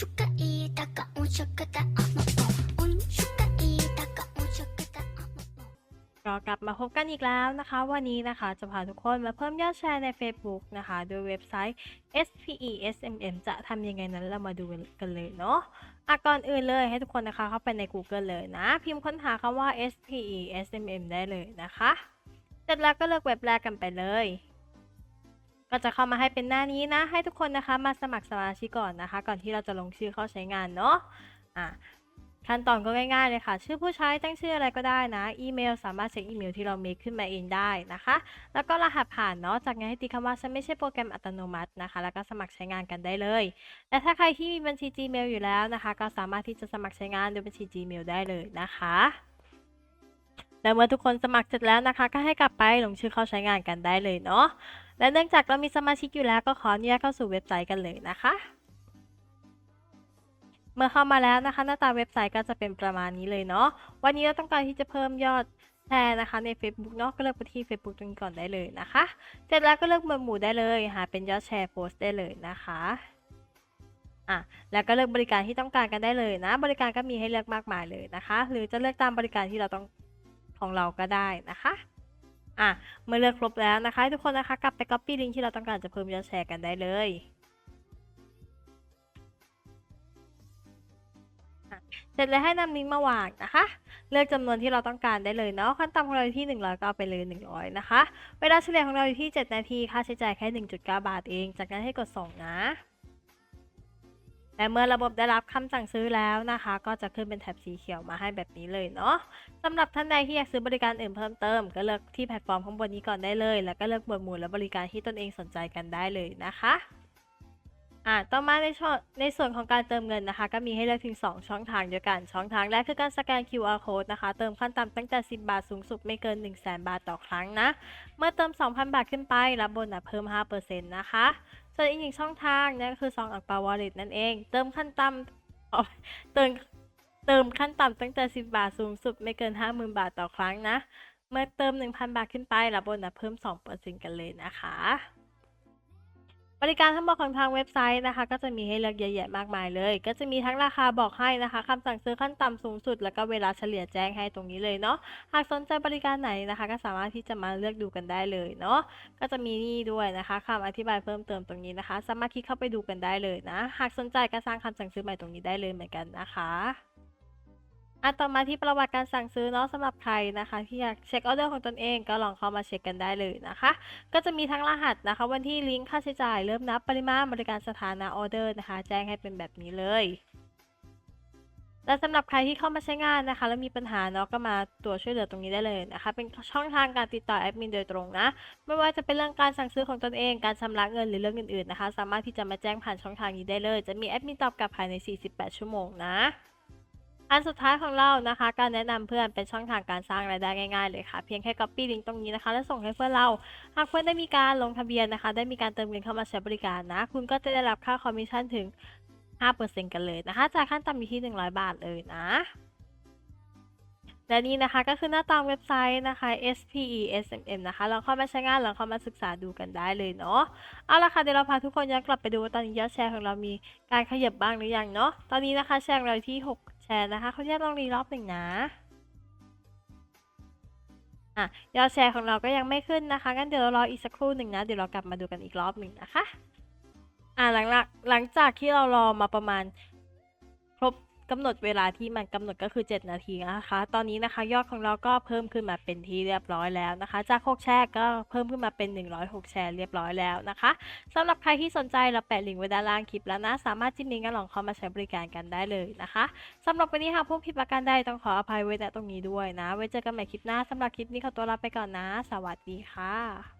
ชุกะอีตะกะอุชุกะตะอะมะปออุนชุกะอีตะกะอุชุกะตะอะมะปอก็กลับมาพบกันอีกแล้วนะคะ วันนี้นะคะจะพาทุกคนมาเพิ่มยอดแชร์ใน Facebook นะคะโดยเว็บไซต์ SPESMM จะทำยังไงนั้นเรามาดูกันเลยเนาะอะก่อนอื่นเลยให้ทุกคนนะคะเข้าไปใน Google เลยนะ พิมพ์ค้นหาคำว่า SPESMM ได้เลยนะคะ เสร็จแล้วก็เลือกเว็บแรกกันไปเลย ก็จะเข้ามาให้เป็นหน้านี้นะ ให้ทุกคนนะคะมาสมัครสมาชิกก่อนนะคะ ก่อนที่เราจะลงชื่อเข้าใช้งานเนาะอะขั้นตอนก็ง่ายๆเลยค่ะ ชื่อผู้ใช้ตั้งชื่ออะไรก็ได้นะ อีเมลสามารถเช็คอีเมลที่เราเมคขึ้นมาเองได้นะคะ แล้วก็รหัสผ่านเนาะ จากนั้นให้ติคำว่าฉันไม่ใช่โปรแกรมอัตโนมัตินะคะ แล้วก็สมัครใช้งานกันได้เลย และถ้าใครที่มีบัญชี Gmail อยู่แล้วนะคะ ก็สามารถที่จะสมัครใช้งานโดยบัญชี Gmail ได้เลยนะคะ และเมื่อทุกคนสมัครเสร็จแล้วนะคะ ก็ให้กลับไปลงชื่อเข้าใช้งานกันได้เลยเนาะ และเนื่องจากเรามีสมาชิกอยู่แล้วก็ขออนุญาตเข้าสู่เว็บไซต์กันเลยนะคะ เมื่อเข้ามาแล้วนะคะ หน้าตาเว็บไซต์ก็จะเป็นประมาณนี้เลยเนาะวันนี้เราต้องการที่จะเพิ่มยอดแชร์นะคะใน Facebook เนาะก็เลือกไปที่ Facebook ตรงนี้ก่อนได้เลยนะคะ เสร็จแล้วก็เลือกหมวดหมู่ได้เลยหาเป็นยอดแชร์โพสต์ได้เลยนะคะอะแล้วก็เลือกบริการที่ต้องการกันได้เลยนะ บริการก็มีให้เลือกมากมายเลยนะคะ หรือจะเลือกตามบริการที่เราต้องของเราก็ได้นะคะ อะเมื่อเลือกครบแล้วนะคะ ทุกคนนะคะ กลับไป copy ลิงก์ที่เราต้องการจะเพิ่มยอดแชร์กันได้เลยเสร็จแล้วให้นำลิงก์มาวางนะคะ เลือกจำนวนที่เราต้องการได้เลยเนาะขั้นต่ำของเราอยู่ที่ 100ก็เอาไปเลย 100 นะคะ เวลาเฉลี่ยของเราอยู่ที่ 7 นาที ค่าใช้จ่ายแค่ 1.9 บาทเอง จากนั้นให้กดส่งนะ และเมื่อระบบได้รับคำสั่งซื้อแล้วนะคะ ก็จะขึ้นเป็นแถบสีเขียวมาให้แบบนี้เลยเนาะสำหรับท่านใดที่อยากซื้อบริการอื่นเพิ่มเติม ก็เลือกที่แพลตฟอร์มข้างบนนี้ก่อนได้เลย แล้วก็เลือกหมวดหมู่และบริการที่ตนเองสนใจกันได้เลยนะคะอ่าต่อมาในช่องในส่วนของการเติมเงินนะคะ ก็มีให้เลือกถึง 2 ช่องทางด้วยกันช่องทางแรกคือการสแกน QR code นะคะ เติมขั้นต่ำตั้งแต่ 10 บาทสูงสุดไม่เกิน 1 0 0 0 0 0 บาทต่อครั้งนะ เมื่อเติม 2,000 บาทขึ้นไป รับโบนัสเพิ่ม 5%นะคะ ส่วนอีกหนึ่งช่องทางนั่นก็คือซองอักปาวอลเล็ตนั่นเอง เติมขั้นต่ำเติมเติมขั้นต่ำตั้งแต่ 10 บาทสูงสุดไม่เกิน 50,000 บาทต่อครั้งนะ เมื่อเติม 1,000 บาทขึ้นไปรับโบนัสเพิ่ม 2%กันเลยนะคะ บริการทั้งหมดของทางเว็บไซต์นะคะ ก็จะมีให้เลือกเยอะแยะมากมายเลย ก็จะมีทั้งราคาบอกให้นะคะคำสั่งซื้อขั้นต่ำสูงสุด แล้วก็เวลาเฉลี่ยแจ้งให้ตรงนี้เลยเนาะหากสนใจบริการไหนนะคะ ก็สามารถที่จะมาเลือกดูกันได้เลยเนาะก็จะมีนี่ด้วยนะคะคำอธิบายเพิ่มเติมตรงนี้นะคะ สามารถคลิกเข้าไปดูกันได้เลยนะ หากสนใจก็สร้างคำสั่งซื้อใหม่ตรงนี้ได้เลยเหมือนกันนะคะ อะต่อมาที่ประวัติการสั่งซื้อเนาะสำหรับใครนะคะที่อยากเช็คออเดอร์ของตนเองก็ลองเข้ามาเช็คกันได้เลยนะคะ ก็จะมีทั้งรหัสนะคะ วันที่ลิงก์ค่าใช้จ่ายเริ่มนับปริมาณบริการสถานะออเดอร์นะคะ แจ้งให้เป็นแบบนี้เลยและสำหรับใครที่เข้ามาใช้งานนะคะ แล้วมีปัญหาเนาะก็มาตัวช่วยเหลือตรงนี้ได้เลยนะคะ เป็นช่องทางการติดต่อแอดมินโดยตรงนะ ไม่ว่าจะเป็นเรื่องการสั่งซื้อของตนเอง การชำระเงินหรือเรื่องอื่นๆนะคะ สามารถที่จะมาแจ้งผ่านช่องทางนี้ได้เลย จะมีแอดมินตอบกลับภายใน 48 ชั่วโมงนะ อันสุดท้ายของเรานะคะ การแนะนำเพื่อนเป็นช่องทางการสร้างรายได้ง่ายๆเลยค่ะ เพียงแค่ copy ลิงก์ตรงนี้นะคะ แล้วส่งให้เพื่อนเรา หากเพื่อนได้มีการลงทะเบียนนะคะ ได้มีการเติมเงินเข้ามาใช้บริการนะ คุณก็จะได้รับค่าคอมมิชชั่นถึง 5%กันเลยนะคะ จากขั้นต่ำอยู่ที่ 100 บาทเลยนะ และนี่นะคะก็คือหน้าตาเว็บไซต์นะคะ SPESMM นะคะ ลองเข้ามาใช้งาน ลองเข้ามาศึกษาดูกันได้เลยเนาะ เอาละค่ะ เดี๋ยวเราพาทุกคนย้อนกลับไปดูว่าตอนนี้ยอดแชร์ของเรามีการขยับบ้างหรือยังเนาะ ตอนนี้นะคะแชร์เราที่ 6 แชร์นะคะเขาจะลองรีรอบหนึ่งนะอะยอดแชร์ของเราก็ยังไม่ขึ้นนะคะงั้นเดี๋ยวเรารออีกสักครู่หนึ่งนะ เดี๋ยวเรากลับมาดูกันอีกรอบหนึ่งนะคะ อะหลังหลังจากที่เรารอมาประมาณครบ กำหนดเวลาที่มันกำหนดก็คือ 7 นาทีนะคะ ตอนนี้นะคะยอดของเราก็เพิ่มขึ้นมาเป็นที่เรียบร้อยแล้วนะคะ จาก6แชร์ก็เพิ่มขึ้นมาเป็น 106 แชร์เรียบร้อยแล้วนะคะสำหรับใครที่สนใจเราแปะลิงก์ไว้ด้านล่างคลิปแล้วนะ สามารถจิ้มลิงก์กันลองเข้ามาใช้บริการกันได้เลยนะคะสำหรับวันนี้หากพวกผิดประการใดต้องขออภัยไว้ณตรงนี้ด้วยนะ ไว้เจอกันใหม่คลิปหน้าสำหรับคลิปนี้ขอตัวลาไปก่อนนะ สวัสดีค่ะ